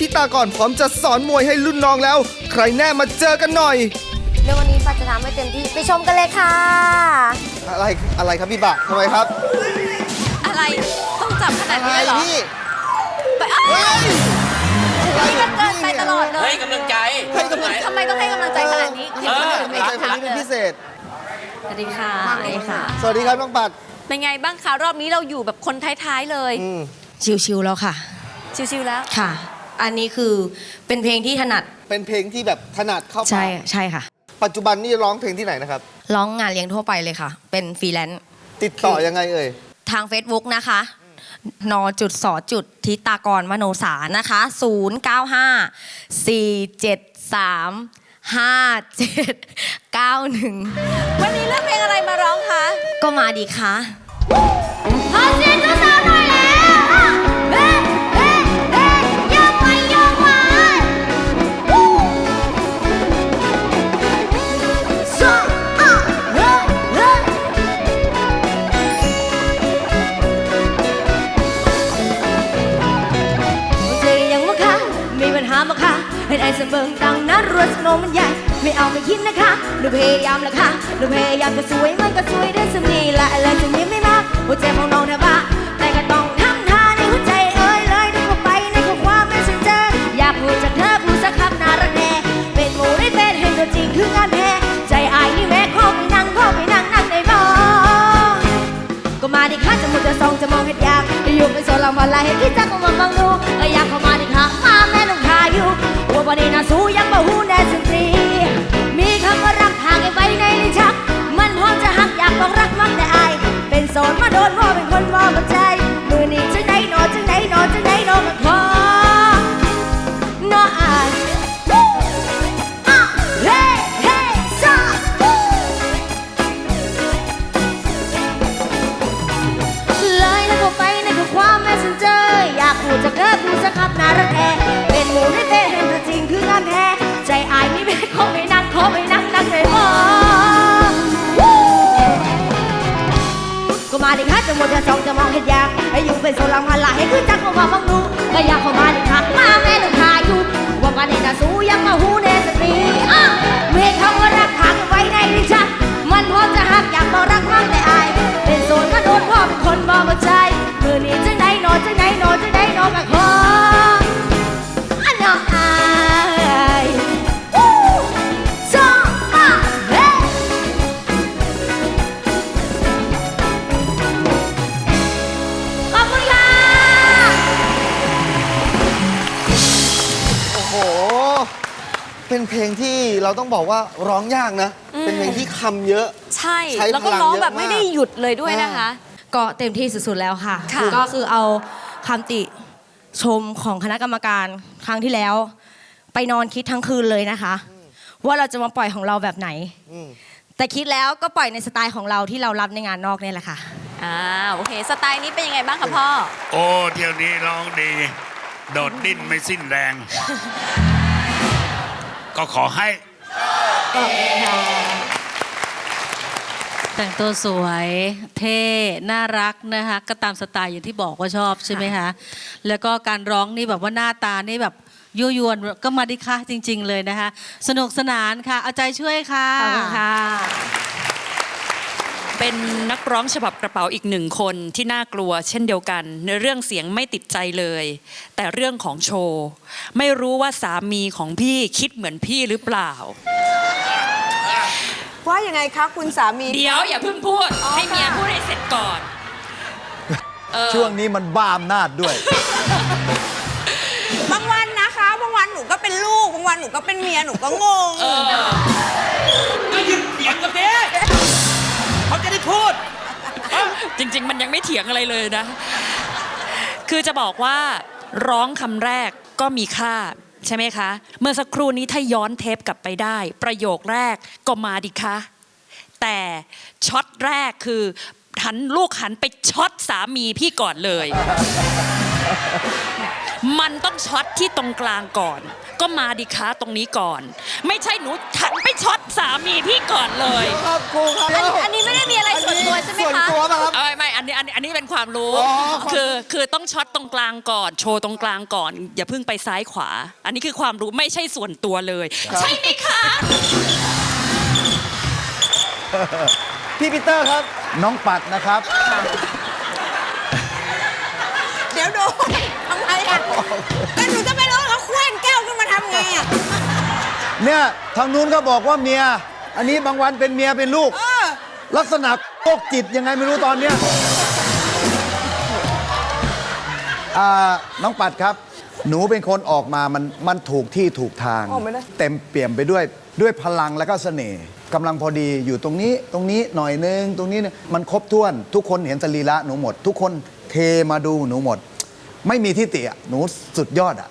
ทิตาก่อนพร้อมจะสอนมวยให้รุ่นน้องแล้ว ใครแน่มาเจอกันหน่อยเดี๋ยววันนี้ป้าจะทำให้เต็มที่ไปชมกันเลยค่ะ อะไรอะไรครับพี่บะทำไมครับอะไรต้องจับขนาดอะไรนี้เลยเหรอพี่ไปอ้าวเฮ้ยอะไรนี่มันเกินไปตลอดเลให้ยกำลังใจให้กำลังทำไมต้องให้กำลังใจขนาดนี้เออ ให้กำลังใจคนนี้เป็นพิเศษ สวัสดีค่ะสวัสดีค่ะ สวัสดีครับน้องปัดเป็นไงบ้างคะรอบนี้เราอยู่แบบคนท้ายๆเลย อืมชิวๆแล้วค่ะ ชิวๆแล้ว ค่ะ อันนี้คือเป็นเพลงที่ถนัดเป็นเพลงที่แบบถนัดเข้าใช่ปากใช่ค่ะ ปัจจุบันนี่ร้องเพลงที่ไหนนะครับ ร้องงานเลี้ยงทั่วไปเลยค่ะ เป็นฟรีแลนซ์ติดต่อยังไงเอ่ย ทาง Facebook นะคะ นจุดสอจุดทิตากรมโนสานะคะ 095 473 5791 วันนี้เลือกเพลงอะไรมาร้องคะ ก็มาดีคะ ขอเสียงเจ้าสาวหน่อย มาคะเห็นไอ้สมเบิงดังนั้นรัวสนมันใหญ่ ไม่เอาไม่คิดนะคะหนูพยายามละค่ะหนูพยายามจะสวยมันก็สวยได้สมีละอะไรจะยิ้มไม่มากหัวใจของน้องเธอบ้าแต่ก็ต้องทำท่าในหัวใจเอ้ยเลยดูเข้าไปในข้อความไม่สนใจอยากพูดจากเธอพูดสักคำน่ารักแน่เป็นหมูได้เป็นเห็นตัวจริงคืองานแพ้ใจอายนี่แม่ข้อไปนั่งข้อไปนั่งนั่งในบ้าก็มาดิค่ะจะมุดจะซองจะมองเห็ดยากจะอยู่เป็นโซลาวันลาเห็นที่จักก็มาบังดูก็อยากเข้ามา ว่าวันนี้น่าสู้ยังบ่หูแน่สินตรีมีคำว่ารักห่างไว้ในลิ้นชัก มันพร้อมจะหักอยากบอกรักมักแต่อาย เป็นโสดมาโดนพ่อเป็นคนมองหัวใจ มือนี้จังไหนหนอจังไหนหนอจังไหนหนอก็ขอหนออายอะเฮ้เฮ้ซาวู้เลยแล้วก็ไปในความแม่สันเจออยากพูดจะเกิดพูดสักคำน่ารักแท้ มดจะสองจะมองเห็นอยากให้อยู่เป็นโซลังพันลาให้ขึ้นจักก็มาบังดูก็อยากเข้ามาดิค่ะมาแม่ลูกทาอยู่ว่าวันนี้นะสู้ เป็นเพลงที่เราต้องบอกว่าร้องยากนะ เป็นเพลงที่คำเยอะ ใช่ ใช้แล้วก็พลังร้องเยอะแบบไม่ได้มากหยุดเลยด้วยนะคะ ก็เต็มที่สุดๆแล้วค่ะ ค่ะ ก็คือเอาคำติชมของคณะกรรมการครั้งที่แล้ว ไปนอนคิดทั้งคืนเลยนะคะ ว่าเราจะมาปล่อยของเราแบบไหน อืม แต่คิดแล้วก็ปล่อยในสไตล์ของเราที่เรารับในงานนอกเนี่ยแหละค่ะ อ่าโอเค สไตล์นี้เป็นยังไงบ้างคะพ่อ โอ้ เที่ยวนี้ร้องดี โดดดิ้นไม่สิ้นแรง ก็ขอให้แต่งตัวสวยเท่น่ารักนะคะก็ตามสไตล์อย่างที่บอกว่าชอบใช่ไหมคะแล้วก็การร้องนี่แบบว่าหน้าตานี่แบบยั่วยวนก็มาดิค่ะจริง ๆ เลยนะคะ สนุกสนานค่ะ เอาใจช่วยค่ะ ขอบคุณค่ะ เป็นนักร้องฉบับกระเป๋าอีกหนึ่งคนที่น่ากลัวเช่นเดียวกัน ในเรื่องเสียงไม่ติดใจเลย แต่เรื่องของโชว์ ไม่รู้ว่าสามีของพี่คิดเหมือนพี่หรือเปล่า ว่ายังไงคะคุณสามี เดี๋ยวอย่าเพิ่งพูดให้เมียพูดให้เสร็จก่อนเออช่วงนี้มันบ้าอำนาจด้วย บางวันนะคะ บางวันหนูก็เป็นลูก บางวันหนูก็เป็นเมีย หนูก็งงก็ ถียงอะไรเลยนะ คือจะบอกว่าร้องคำแรกก็มีค่าใช่ไหมคะ เมื่อสักครู่นี้ถ้าย้อนเทปกลับไปได้ ประโยคแรกก็มาดิคะ แต่ช็อตแรกคือหันลูกหันไปช็อตสามีพี่ก่อนเลย มันต้องช็อตที่ตรงกลางก่อน ก็มาดิคะตรงนี้ก่อน ไม่ใช่หนูถันไปช็อตสามีพี่ก่อนเลย ครับครูครับอันอันนี้ไม่ได้มีอะไรส่วนตัวใช่ไหมส่วนคะตัวป่ะครับเอ้ยไม่อันนี้อันนี้อันนี้เป็นความรู้อ๋อความ คือคือต้องช็อตตรงกลางก่อน โชว์ตรงกลางก่อน อย่าเพิ่งไปซ้ายขวา อันนี้คือความรู้ไม่ใช่ส่วนตัวเลย ใช่ไหมคะ พี่ปีเตอร์ครับ น้องปัดนะครับ เดี๋ยวดูทำไมอะแล้วหนูจะไปร้องเขาเคว้งแก้วขึ้นมาทำไงอะ เนี่ยทางนู้นก็บอกว่าเมีย อันนี้บางวันเป็นเมียเป็นลูก เออ ลักษณะโรคจิตยังไงไม่รู้ตอนเนี้ย อ่าน้องปัดครับ หนูเป็นคนออกมามันมันถูกที่ถูกทาง ออกไม่ได้ เต็มเปี่ยมไปด้วยด้วยพลังและก็เสน่ห์กำลังพอดีอยู่ตรงนี้ตรงนี้หน่อยนึงตรงนี้เนี่ยมันครบถ้วน ทุกคนเห็นสรีระหนูหมด ทุกคนเทมาดูหนูหมด ไม่มีที่ติอะหนูสุดยอดอะ